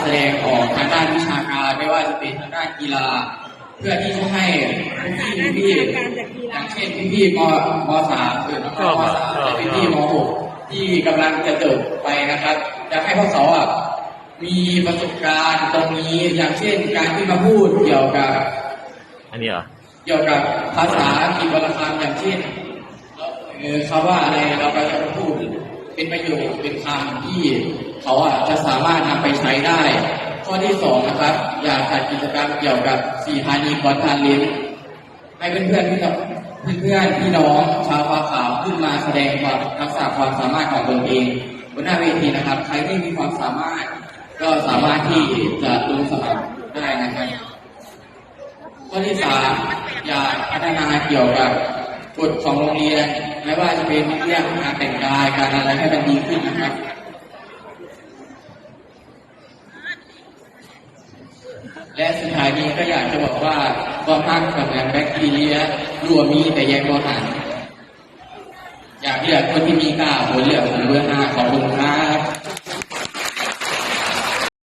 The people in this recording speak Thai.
แสดงออกทางด้านวิชาการไม่ว่าจะเป็นทางด้านกีฬา เพื่อที่จะให้พี่ๆพี่อย่างเช่นพี่ๆมมสามหรือน้องๆมสามและพี่ๆมหกที่กำลังจะจบไปนะครับอยากให้พวกเขาอะมีประสบการณ์ตรงนี้อย่างเช่นการที่มาพูดเกี่ยวกับ อันนี้เหรอเกี่ยวกับภาษาอังกฤษวรรณคำอย่างเช่นเออคำว่าอะไรเราก็จะพูดเป็นประโยคเป็นคำที่ เขาอะจะสามารถนำไปใช้ได้ ข้อที่สองนะครับ อยากจัดกิจกรรมเกี่ยวกับสี่พานีกรทานลิ้นให้เพื่อนๆพี่น้องเพื่อนๆพี่น้องชาวฟ้าขาวขึ้นมาแสดงความทักษะความสามารถของตนเองบนหน้าเวทีนะครับ ใครที่มีความสามารถ ก็สามารถที่จะลงสมัครได้นะครับข้อที่สามอยากพัฒนาเกี่ยวกับกฎของโรงเรียนไม่ว่าจะเป็นเรื่องการแต่งกายการอะไรให้มันดีขึ้นนะครับ และสุดท้ายนี้ก็อยากจะบอกว่าความพักกับงานแบคทีเรียรัวมีแต่แยกบ่หันอยากเลือกคนที่มีกล้าหัวเลือกผมเบอร์ห้าขอ